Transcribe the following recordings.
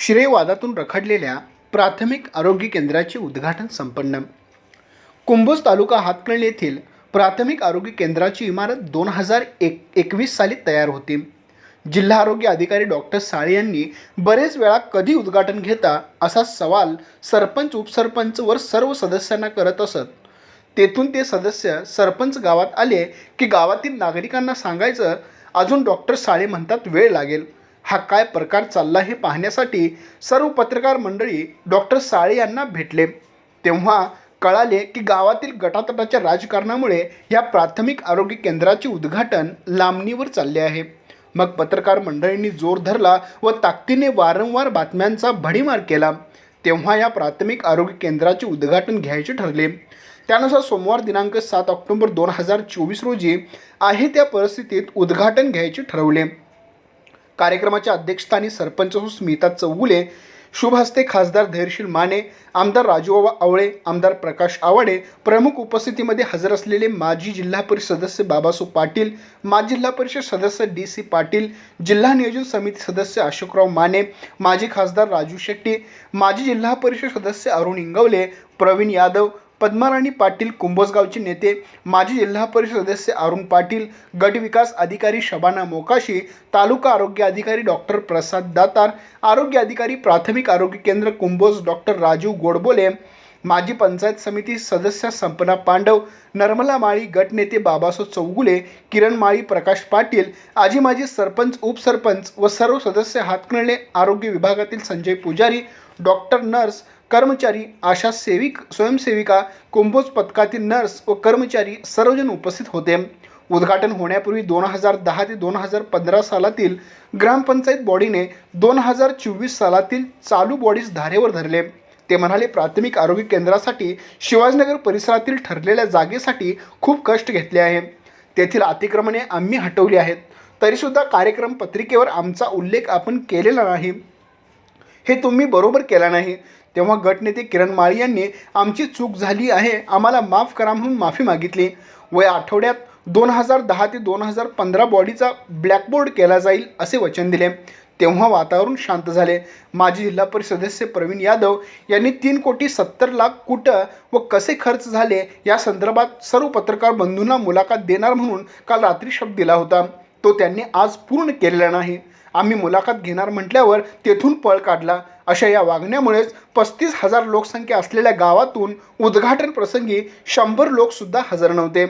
श्रेयवादातून रखडलेल्या प्राथमिक आरोग्य केंद्राचे उद्घाटन संपन्न. कुंभोज तालुका हातकणंगले येथील प्राथमिक आरोग्य केंद्राची इमारत दोन हजार एक एकवीस साली तयार होती. जिल्हा आरोग्य अधिकारी डॉक्टर साळे यांनी बरेच वेळा कधी उद्घाटन घेता असा सवाल सरपंच उपसरपंच वर सर्व सदस्यांना करत असत. तेथून ते सदस्य सरपंच गावात आले की गावातील नागरिकांना सांगायचं अजून डॉक्टर साळे म्हणतात वेळ लागेल. हा काय प्रकार चालला हे पाहण्यासाठी सर्व पत्रकार मंडळी डॉक्टर साळे यांना भेटले. तेव्हा कळाले की गावातील गटातटाच्या राजकारणामुळे या प्राथमिक आरोग्य केंद्राचे उद्घाटन लांबणीवर चालले आहे. मग पत्रकार मंडळींनी जोर धरला व ताकदीने वारंवार बातम्यांचा भडीमार केला. तेव्हा या प्राथमिक आरोग्य केंद्राचे उद्घाटन घ्यायचे ठरले. त्यानुसार सोमवार दिनांक सात ऑक्टोबर दोन हजार चोवीस रोजी आहे त्या परिस्थितीत उद्घाटन घ्यायचे ठरवले. कार्यक्रमाच्या अध्यक्षस्थानी सरपंच स्मिता चौगुले शुभ हस्ते खासदार धैर्यशील माने आमदार राजूबाबा आवळे आमदार प्रकाश आवाडे प्रमुख उपस्थितीमध्ये हजर असलेले माजी जिल्हा परिषद सदस्य बाबासू पाटील माजी जिल्हा परिषद सदस्य डी सी पाटील जिल्हा नियोजन समिती सदस्य अशोकराव माने माजी खासदार राजू शेट्टी माजी जिल्हा परिषद सदस्य अरुण इंगवले प्रवीण यादव पद्माराणी पाटील कुंभोजगावचे नेते माजी जिल्हा परिषद सदस्य अरुण पाटील गट विकास अधिकारी शबाना मोकाशी तालुका आरोग्य अधिकारी डॉक्टर प्रसाद दातार आरोग्य अधिकारी प्राथमिक आरोग्य केंद्र कुंभोज डॉक्टर राजू गोडबोले माजी पंचायत समिती सदस्य संपना पांडव नर्मला माळी गटनेते बाबासो चौगुले किरण माळी प्रकाश पाटील आजी माजी सरपंच उपसरपंच व सर्व सदस्य हातकणले आरोग्य विभागातील संजय पुजारी डॉक्टर नर्स कर्मचारी आशा सेविक स्वयंसेविका कुंभोज पथकातील नर्स व कर्मचारी सर्वजण उपस्थित होते. उद्घाटन होण्यापूर्वी दोन हजार दहा ते दोन हजार पंधरा सालातील ग्रामपंचायत बॉडीने दोन हजार चोवीस सालातील चालू बॉडीज धारेवर धरले. ते म्हणाले प्राथमिक आरोग्य केंद्रासाठी शिवाजीनगर परिसरातील ठरलेल्या जागेसाठी खूप कष्ट घेतले आहे. तेथील अतिक्रमणे आम्ही हटवली आहेत. तरीसुद्धा कार्यक्रम पत्रिकेवर आमचा उल्लेख आपण केलेला नाही. हे तुम्ही बरोबर केला नाही. तेव्हा गटनेते किरण माळी यांनी आमची चूक झाली आहे आम्हाला माफ करा म्हणून माफी मागितली. व या आठवड्यात दोन हजार दहा ते दोन हजार पंधरा बॉडीचा ब्लॅकबोर्ड केला जाईल असे वचन दिले. तेव्हा वातावरण शांत झाले. माजी जिल्हा परिषद सदस्य प्रवीण यादव यांनी तीन कोटी सत्तर लाख कुठं व कसे खर्च झाले या संदर्भात सर्व पत्रकार बंधूंना मुलाखत देणार म्हणून काल रात्री शब्द दिला होता. तो त्यांनी आज पूर्ण केलेला नाही. आम्ही मुलाखत घेणार म्हटल्यावर तेथून पळ काढला. अशा या वागण्यामुळेच पस्तीस हजार लोकसंख्या असलेल्या गावातून उद्घाटन प्रसंगी शंभर लोकसुद्धा हजर नव्हते.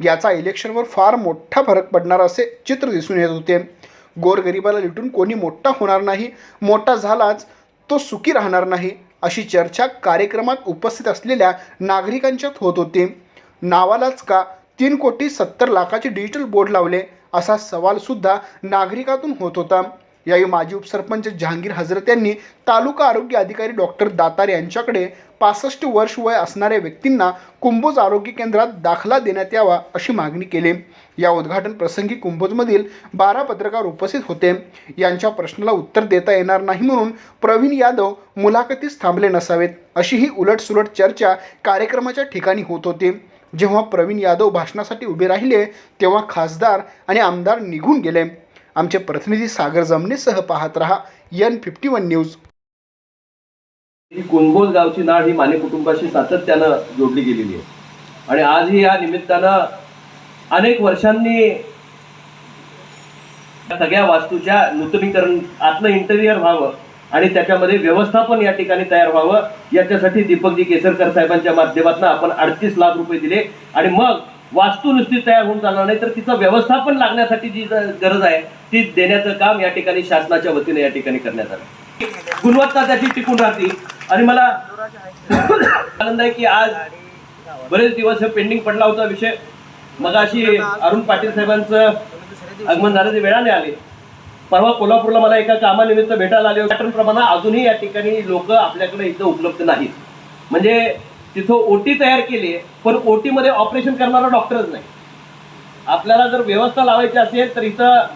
याचा इलेक्शनवर फार मोठा फरक पडणार असे चित्र दिसून येत होते. गोरगरिबाला लुटून कोणी मोठा होणार नाही मोठा झालाच तो सुखी राहणार नाही अशी चर्चा कार्यक्रमात उपस्थित असलेल्या नागरिकांच्यात होत होती. नावालाच का तीन कोटी सत्तर लाखाचे डिजिटल बोर्ड लावले? असा सवालसुद्धा नागरिकातून होत होता. यावेळी माजी उपसरपंच जहांगीर हजरत यांनी तालुका आरोग्य अधिकारी डॉक्टर दातार यांच्याकडे पासष्ट वर्ष वय असणाऱ्या व्यक्तींना कुंभोज आरोग्य केंद्रात दाखला देण्यात यावा अशी मागणी केली. या उद्घाटन प्रसंगी कुंभोजमधील बारा पत्रकार उपस्थित होते. यांच्या प्रश्नाला उत्तर देता येणार नाही म्हणून प्रवीण यादव मुलाखतीस थांबले नसावेत. अशी ही उलटसुलट चर्चा कार्यक्रमाच्या ठिकाणी होत होती. जेव्हा प्रवीण यादव भाषणासाठी उभे राहिले तेव्हा खासदार आणि आमदार निघून गेले. आमचे प्रतिनिधी सागर जमनेसह पाहत रहा एन फिफ्टी वन न्यूज. ही कुंभोज गावची नाळ ही माने कुटुंबाशी सातत्यानं जोडली गेलेली आहे. आणि आजही या निमित्तानं अनेक वर्षांनी सगळ्या वास्तूच्या नूतनीकरण आतलं इंटेरियर व्हावं आणि त्याच्यामध्ये व्यवस्थापन या ठिकाणी तयार व्हावं. याच्यासाठी दीपकजी केसरकर साहेबांच्या माध्यमातून आपण अडतीस लाख रुपये दिले. आणि मग वास्तू नुसती तयार होऊन चालणार नाही तर तिचं व्यवस्थापन लागण्यासाठी जी गरज आहे ती देण्याचं काम या ठिकाणी शासनाच्या वतीने या ठिकाणी करण्यात आलं. गुणवत्ता त्याची टिकून राहते आणि मला आनंद आहे की आज बरेच दिवस हे पेंडिंग पडला होता विषय. मग अशी अरुण पाटील साहेबांचं आगमन झालं ते वेळाने आले. परवा कोल्हापूरला मला एका कामानिमित्त भेटायला आले पॅटर्न प्रमाणे अजूनही या ठिकाणी लोक आपल्याकडे इथं उपलब्ध नाहीत. म्हणजे तिथं ओटी तयार केली पण ओटी मध्ये ऑपरेशन करणारा डॉक्टरच नाही. आपल्याला जर व्यवस्था लावायची असेल तर इथं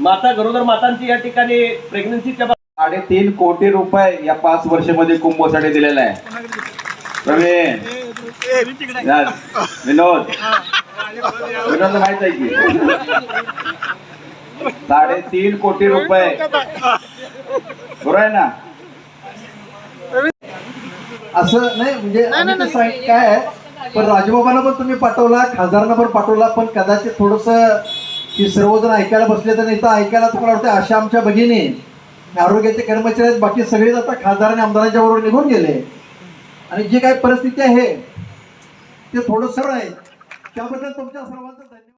माता गरोदर मातांची या ठिकाणी प्रेग्नन्सीच्या साडेतीन कोटी रुपये या पाच वर्षामध्ये कुंभसाठी दिलेला आहे. विनोद. विनोद माहीत आहे की? साडेतीन कोटी रुपये. बरोबर आहे ना? असं नाही म्हणजे काय आहे? पण राजबाबांना पण तुम्ही पाठवला खासदारांना पण पाठवला पण कदाचित थोडस की सर्वजण ऐकायला बसले तर नाही तर ऐकायला तुम्हाला वाटतं अशा आमच्या भगिनी आरोग्याचे कर्मचारी आहेत बाकी सगळेच आता खासदार आणि आमदारांच्या बरोबर निघून गेले. आणि जी काही परिस्थिती आहे ते थोडं सरळ आहे. त्याबद्दल तुमच्या सर्वांचं